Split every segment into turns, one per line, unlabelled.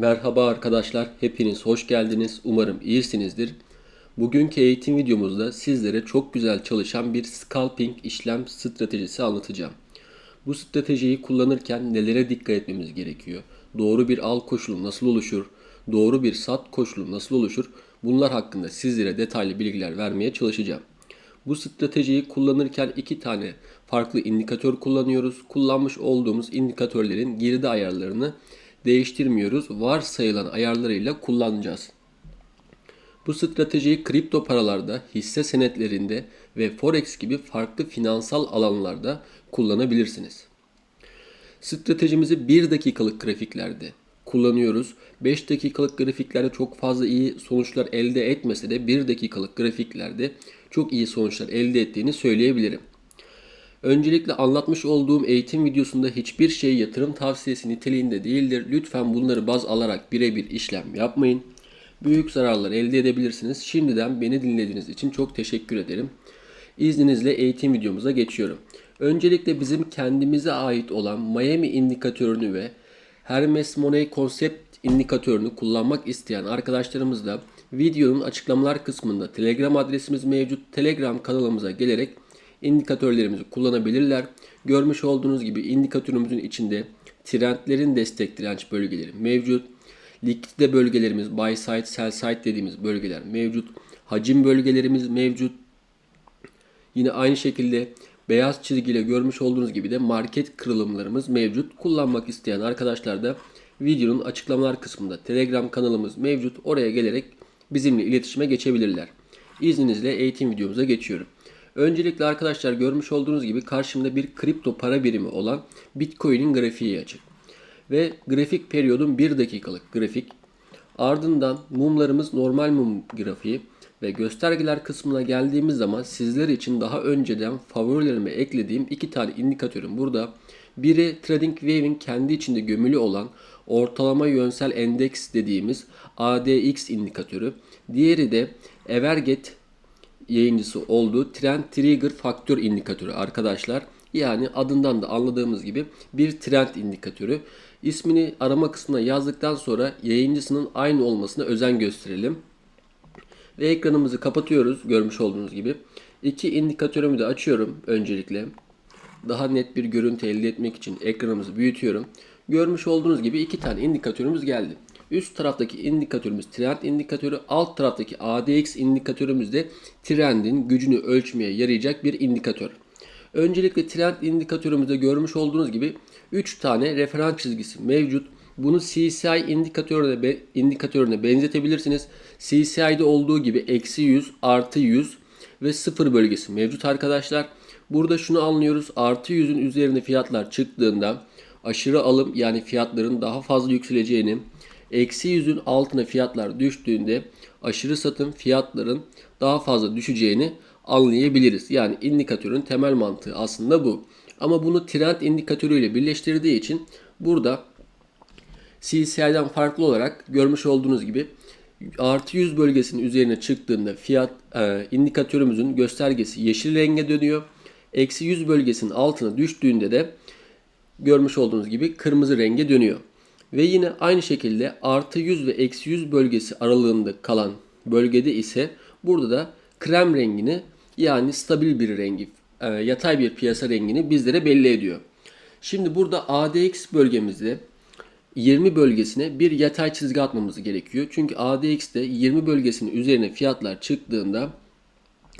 Merhaba arkadaşlar, hepiniz hoş geldiniz. Umarım iyisinizdir. Bugünkü eğitim videomuzda sizlere çok güzel çalışan bir scalping işlem stratejisi anlatacağım. Bu stratejiyi kullanırken nelere dikkat etmemiz gerekiyor? Doğru bir al koşulu nasıl oluşur? Doğru bir sat koşulu nasıl oluşur? Bunlar hakkında sizlere detaylı bilgiler vermeye çalışacağım. Bu stratejiyi kullanırken iki tane farklı indikatör kullanıyoruz. Kullanmış olduğumuz indikatörlerin geride ayarlarını değiştirmiyoruz. Varsayılan ayarlarıyla kullanacağız. Bu stratejiyi kripto paralarda, hisse senetlerinde ve forex gibi farklı finansal alanlarda kullanabilirsiniz. Stratejimizi 1 dakikalık grafiklerde kullanıyoruz. 5 dakikalık grafiklerde çok fazla iyi sonuçlar elde etmese de 1 dakikalık grafiklerde çok iyi sonuçlar elde ettiğini söyleyebilirim. Öncelikle anlatmış olduğum eğitim videosunda hiçbir şey yatırım tavsiyesi niteliğinde değildir. Lütfen bunları baz alarak birebir işlem yapmayın. Büyük zararlar elde edebilirsiniz. Şimdiden beni dinlediğiniz için çok teşekkür ederim. İzninizle eğitim videomuza geçiyorum. Öncelikle bizim kendimize ait olan Miami indikatörünü ve Hermes Money Concept indikatörünü kullanmak isteyen arkadaşlarımız da videonun açıklamalar kısmında Telegram adresimiz mevcut. Telegram kanalımıza gelerek indikatörlerimizi kullanabilirler. Görmüş olduğunuz gibi indikatörümüzün içinde trendlerin destek direnç bölgeleri mevcut. Likidite bölgelerimiz buy side, sell side dediğimiz bölgeler mevcut. Hacim bölgelerimiz mevcut. Yine aynı şekilde beyaz çizgiyle görmüş olduğunuz gibi de market kırılımlarımız mevcut. Kullanmak isteyen arkadaşlar da videonun açıklamalar kısmında Telegram kanalımız mevcut. Oraya gelerek bizimle iletişime geçebilirler. İzninizle eğitim videomuza geçiyorum. Öncelikle arkadaşlar görmüş olduğunuz gibi karşımda bir kripto para birimi olan Bitcoin'in grafiği açık. Ve grafik periyodun 1 dakikalık grafik. Ardından mumlarımız normal mum grafiği ve göstergeler kısmına geldiğimiz zaman sizler için daha önceden favorilerime eklediğim iki tane indikatörüm burada. Biri TradingView'in kendi içinde gömülü olan ortalama yönsel endeks dediğimiz ADX indikatörü. Diğeri de Everget yayıncısı olduğu Trend Trigger Faktör indikatörü arkadaşlar. Yani adından da anladığımız gibi bir trend indikatörü. İsmini arama kısmına yazdıktan sonra yayıncısının aynı olmasına özen gösterelim. Ve ekranımızı kapatıyoruz görmüş olduğunuz gibi. İki indikatörümü de açıyorum öncelikle. Daha net bir görüntü elde etmek için ekranımızı büyütüyorum. Görmüş olduğunuz gibi iki tane indikatörümüz geldi. Üst taraftaki indikatörümüz trend indikatörü, alt taraftaki ADX indikatörümüz de trendin gücünü ölçmeye yarayacak bir indikatör. Öncelikle trend indikatörümüzde görmüş olduğunuz gibi 3 tane referans çizgisi mevcut. Bunu CCI indikatörüne, be, indikatörüne benzetebilirsiniz. CCI'de olduğu gibi eksi 100, artı 100 ve 0 bölgesi mevcut arkadaşlar. Burada şunu anlıyoruz. Artı 100'ün üzerine fiyatlar çıktığında aşırı alım yani fiyatların daha fazla yükseleceğini, eksi 100'ün altına fiyatlar düştüğünde aşırı satım fiyatların daha fazla düşeceğini anlayabiliriz. Yani indikatörün temel mantığı aslında bu. Ama bunu trend indikatörüyle birleştirdiği için burada CCI'den farklı olarak görmüş olduğunuz gibi artı 100 bölgesinin üzerine çıktığında fiyat e, indikatörümüzün göstergesi yeşil renge dönüyor. Eksi 100 bölgesinin altına düştüğünde de görmüş olduğunuz gibi kırmızı renge dönüyor. Ve yine aynı şekilde artı 100 ve eksi 100 bölgesi aralığında kalan bölgede ise burada da krem rengini yani stabil bir rengi, e, yatay bir piyasa rengini bizlere belli ediyor. Şimdi burada ADX bölgemizde 20 bölgesine bir yatay çizgi atmamız gerekiyor. Çünkü ADX'te 20 bölgesinin üzerine fiyatlar çıktığında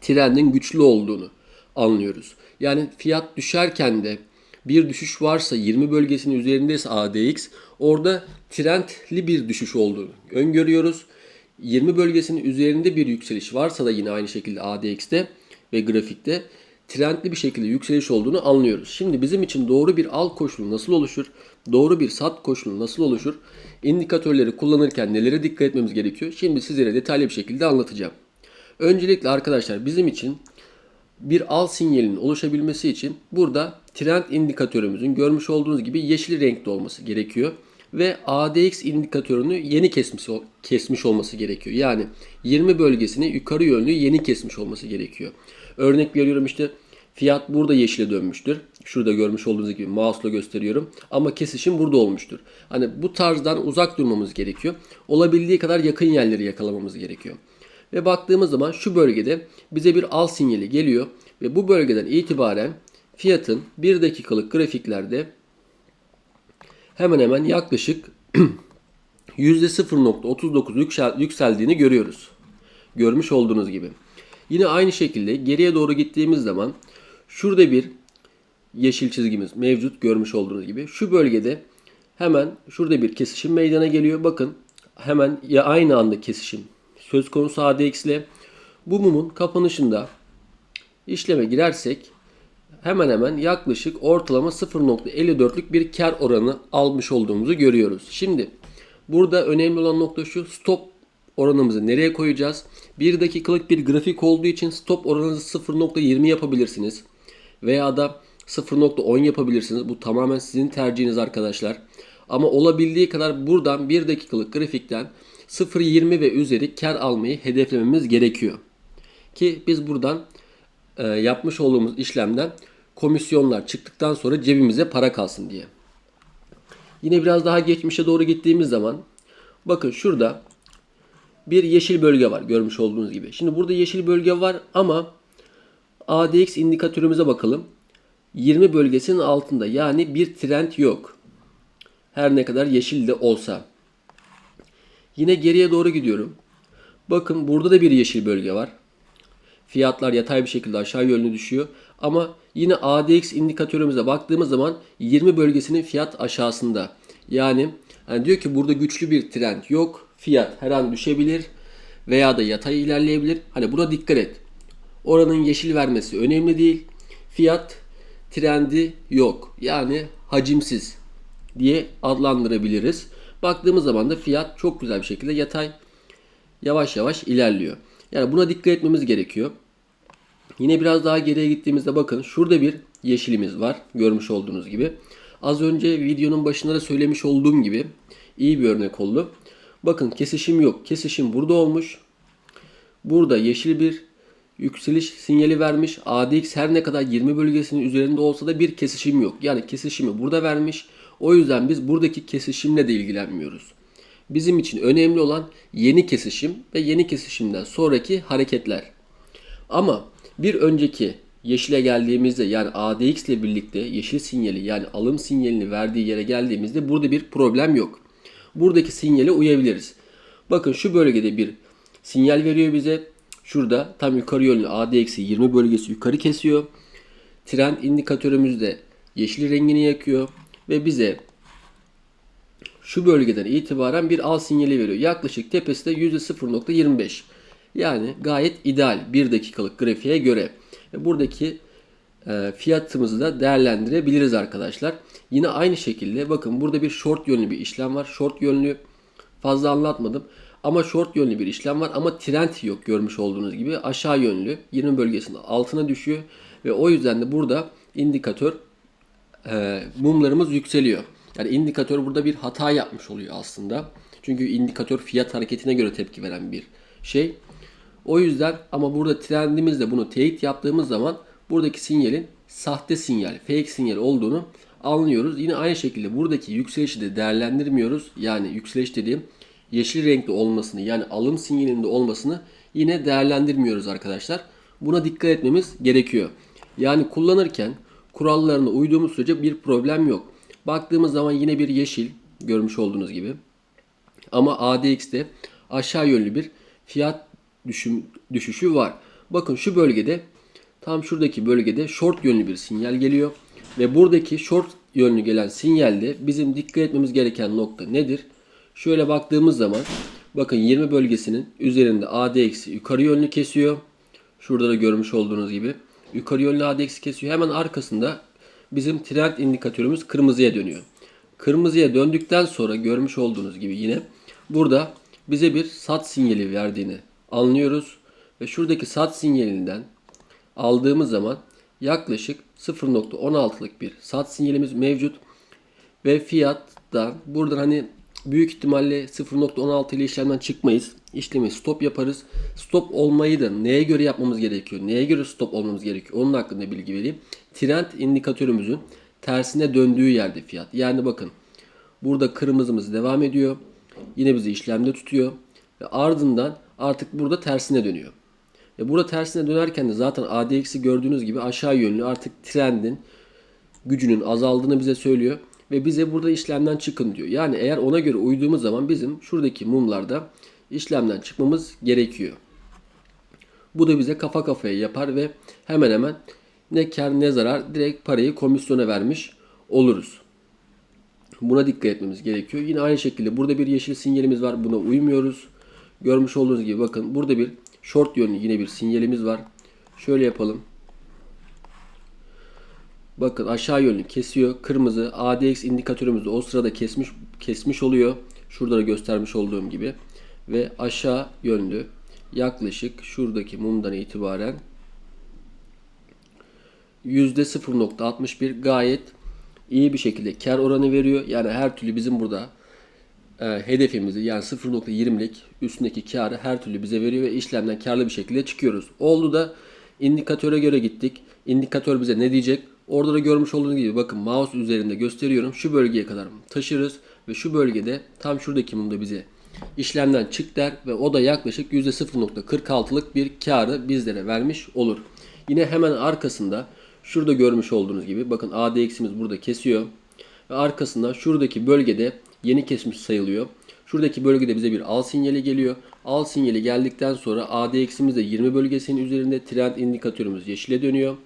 trendin güçlü olduğunu anlıyoruz. Yani fiyat düşerken de bir düşüş varsa 20 bölgesinin üzerindeyse ADX orada trendli bir düşüş olduğunu öngörüyoruz. 20 bölgesinin üzerinde bir yükseliş varsa da yine aynı şekilde ADX'te ve grafikte trendli bir şekilde yükseliş olduğunu anlıyoruz. Şimdi bizim için doğru bir al koşulu nasıl oluşur? Doğru bir sat koşulu nasıl oluşur? İndikatörleri kullanırken nelere dikkat etmemiz gerekiyor? Şimdi sizlere detaylı bir şekilde anlatacağım. Öncelikle arkadaşlar bizim için bir al sinyalinin oluşabilmesi için burada trend indikatörümüzün görmüş olduğunuz gibi yeşil renkte olması gerekiyor. Ve ADX indikatörünü yeni kesmiş, kesmiş olması gerekiyor. Yani 20 bölgesini yukarı yönlü yeni kesmiş olması gerekiyor. Örnek veriyorum işte fiyat burada yeşile dönmüştür. Şurada görmüş olduğunuz gibi mouse'la gösteriyorum. Ama kesişim burada olmuştur. Hani bu tarzdan uzak durmamız gerekiyor. Olabildiği kadar yakın yerleri yakalamamız gerekiyor. Ve baktığımız zaman şu bölgede bize bir al sinyali geliyor. Ve bu bölgeden itibaren fiyatın 1 dakikalık grafiklerde hemen hemen yaklaşık %0.39 yüksel, yükseldiğini görüyoruz. Görmüş olduğunuz gibi. Yine aynı şekilde geriye doğru gittiğimiz zaman şurada bir yeşil çizgimiz mevcut görmüş olduğunuz gibi. Şu bölgede hemen şurada bir kesişim meydana geliyor. Bakın hemen ya aynı anda kesişim söz konusu ADX ile bu mumun kapanışında işleme girersek hemen hemen yaklaşık ortalama 0.54'lük bir kar oranı almış olduğumuzu görüyoruz. Şimdi burada önemli olan nokta şu stop oranımızı nereye koyacağız? 1 dakikalık bir grafik olduğu için stop oranınızı 0.20 yapabilirsiniz. Veya da 0.10 yapabilirsiniz. Bu tamamen sizin tercihiniz arkadaşlar. Ama olabildiği kadar buradan 1 dakikalık grafikten 0.20 ve üzeri kar almayı hedeflememiz gerekiyor. Ki biz buradan e, yapmış olduğumuz işlemden komisyonlar çıktıktan sonra cebimize para kalsın diye. Yine biraz daha geçmişe doğru gittiğimiz zaman bakın şurada bir yeşil bölge var görmüş olduğunuz gibi. Şimdi burada yeşil bölge var ama ADX indikatörümüze bakalım. 20 bölgesinin altında yani bir trend yok. Her ne kadar yeşil de olsa. Yine geriye doğru gidiyorum. Bakın burada da bir yeşil bölge var. Fiyatlar yatay bir şekilde aşağı yönlü düşüyor. Ama yine ADX indikatörümüze baktığımız zaman 20 bölgesinin fiyat aşağısında. Yani, yani diyor ki burada güçlü bir trend yok. Fiyat her an düşebilir veya da yatay ilerleyebilir. Hani buna dikkat et. Oranın yeşil vermesi önemli değil. Fiyat trendi yok. Yani hacimsiz diye adlandırabiliriz. Baktığımız zaman da fiyat çok güzel bir şekilde yatay yavaş yavaş ilerliyor. Yani buna dikkat etmemiz gerekiyor. Yine biraz daha geriye gittiğimizde bakın şurada bir yeşilimiz var. Görmüş olduğunuz gibi. Az önce videonun başında da söylemiş olduğum gibi iyi bir örnek oldu. Bakın kesişim yok. Kesişim burada olmuş. Burada yeşil bir yükseliş sinyali vermiş. ADX her ne kadar 20 bölgesinin üzerinde olsa da bir kesişim yok. Yani kesişimi burada vermiş. O yüzden biz buradaki kesişimle de ilgilenmiyoruz. Bizim için önemli olan yeni kesişim ve yeni kesişimden sonraki hareketler. Ama bir önceki yeşile geldiğimizde yani ADX ile birlikte yeşil sinyali yani alım sinyalini verdiği yere geldiğimizde burada bir problem yok. Buradaki sinyale uyabiliriz. Bakın şu bölgede bir sinyal veriyor bize. Şurada tam yukarı yönlü ADX'i 20 bölgesi yukarı kesiyor. Trend indikatörümüz de yeşil rengini yakıyor ve bize şu bölgeden itibaren bir al sinyali veriyor. Yaklaşık tepesi de %0.25. Yani gayet ideal 1 dakikalık grafiğe göre. Ve buradaki e, fiyatımızı da değerlendirebiliriz arkadaşlar. Yine aynı şekilde bakın burada bir short yönlü bir işlem var. Short yönlü fazla anlatmadım. Ama short yönlü bir işlem var ama trend yok görmüş olduğunuz gibi. Aşağı yönlü 20 bölgesinin altına düşüyor. Ve o yüzden de burada indikatör e, mumlarımız yükseliyor. Yani indikatör burada bir hata yapmış oluyor aslında. Çünkü indikatör fiyat hareketine göre tepki veren bir şey. O yüzden ama burada trendimizde bunu teyit yaptığımız zaman buradaki sinyalin sahte sinyal, fake sinyal olduğunu anlıyoruz. Yine aynı şekilde buradaki yükselişi de değerlendirmiyoruz. Yani yükseliş dediğim yeşil renkli olmasını yani alım sinyalinde olmasını yine değerlendirmiyoruz arkadaşlar. Buna dikkat etmemiz gerekiyor. Yani kullanırken kurallarına uyduğumuz sürece bir problem yok. Baktığımız zaman yine bir yeşil görmüş olduğunuz gibi. Ama ADX'de aşağı yönlü bir fiyat düşüm, düşüşü var. Bakın şu bölgede tam şuradaki bölgede short yönlü bir sinyal geliyor. Ve buradaki short yönlü gelen sinyalde bizim dikkat etmemiz gereken nokta nedir? Şöyle baktığımız zaman bakın 20 bölgesinin üzerinde ADX'i yukarı yönlü kesiyor. Şurada da görmüş olduğunuz gibi. Yukarı yönlü ADX kesiyor. Hemen arkasında bizim trend indikatörümüz kırmızıya dönüyor. Kırmızıya döndükten sonra görmüş olduğunuz gibi yine burada bize bir sat sinyali verdiğini anlıyoruz. Ve şuradaki sat sinyalinden aldığımız zaman yaklaşık 0.16'lık bir sat sinyalimiz mevcut. Ve fiyat da buradan hani büyük ihtimalle 0.16 ile işlemden çıkmayız. İşlemi stop yaparız. Stop olmayı da neye göre yapmamız gerekiyor? Neye göre stop olmamız gerekiyor? Onun hakkında bilgi vereyim. Trend indikatörümüzün tersine döndüğü yerde fiyat. Yani bakın burada kırmızımız devam ediyor. Yine bizi işlemde tutuyor. Ve ardından artık burada tersine dönüyor. Ve burada tersine dönerken de zaten ADX'i gördüğünüz gibi aşağı yönlü artık trendin gücünün azaldığını bize söylüyor. Ve bize burada işlemden çıkın diyor. Yani eğer ona göre uyduğumuz zaman bizim şuradaki mumlarda işlemden çıkmamız gerekiyor. Bu da bize kafa kafaya yapar ve hemen hemen ne kar ne zarar direkt parayı komisyona vermiş oluruz. Buna dikkat etmemiz gerekiyor. Yine aynı şekilde burada bir yeşil sinyalimiz var. Buna uymuyoruz. Görmüş olduğunuz gibi bakın burada bir short yönlü yine bir sinyalimiz var. Şöyle yapalım. Bakın aşağı yönlü kesiyor. Kırmızı ADX indikatörümüzü o sırada kesmiş kesmiş oluyor. Şurada da göstermiş olduğum gibi. Ve aşağı yönlü yaklaşık şuradaki mumdan itibaren %0.61 gayet iyi bir şekilde kar oranı veriyor. Yani her türlü bizim burada e, hedefimizi yani 0.20'lik üstündeki karı her türlü bize veriyor ve işlemden karlı bir şekilde çıkıyoruz. Oldu da indikatöre göre gittik. İndikatör bize ne diyecek? Orada da görmüş olduğunuz gibi bakın mouse üzerinde gösteriyorum. Şu bölgeye kadar taşırız ve şu bölgede tam şuradaki mumda bize işlemden çık der ve o da yaklaşık %0.46'lık bir karı bizlere vermiş olur. Yine hemen arkasında şurada görmüş olduğunuz gibi bakın ADX'imiz burada kesiyor. Ve arkasında şuradaki bölgede yeni kesmiş sayılıyor. Şuradaki bölgede bize bir al sinyali geliyor. Al sinyali geldikten sonra ADX'imiz de 20 bölgesinin üzerinde trend indikatörümüz yeşile dönüyor.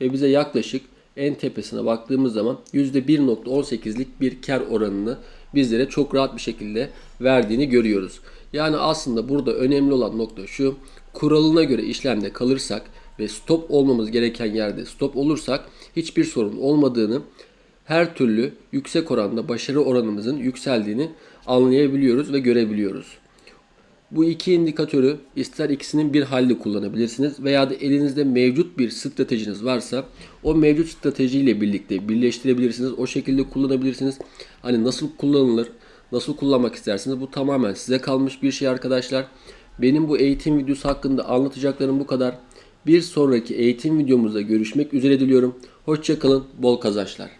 Ve bize yaklaşık en tepesine baktığımız zaman %1.18'lik bir kar oranını bizlere çok rahat bir şekilde verdiğini görüyoruz. Yani aslında burada önemli olan nokta şu. Kuralına göre işlemde kalırsak ve stop olmamız gereken yerde stop olursak hiçbir sorun olmadığını her türlü yüksek oranda başarı oranımızın yükseldiğini anlayabiliyoruz ve görebiliyoruz. Bu iki indikatörü ister ikisinin bir halde kullanabilirsiniz veya da elinizde mevcut bir stratejiniz varsa o mevcut stratejiyle birlikte birleştirebilirsiniz. O şekilde kullanabilirsiniz. Hani nasıl kullanılır, nasıl kullanmak istersiniz bu tamamen size kalmış bir şey arkadaşlar. Benim bu eğitim videosu hakkında anlatacaklarım bu kadar. Bir sonraki eğitim videomuzda görüşmek üzere diliyorum. Hoşçakalın, bol kazançlar.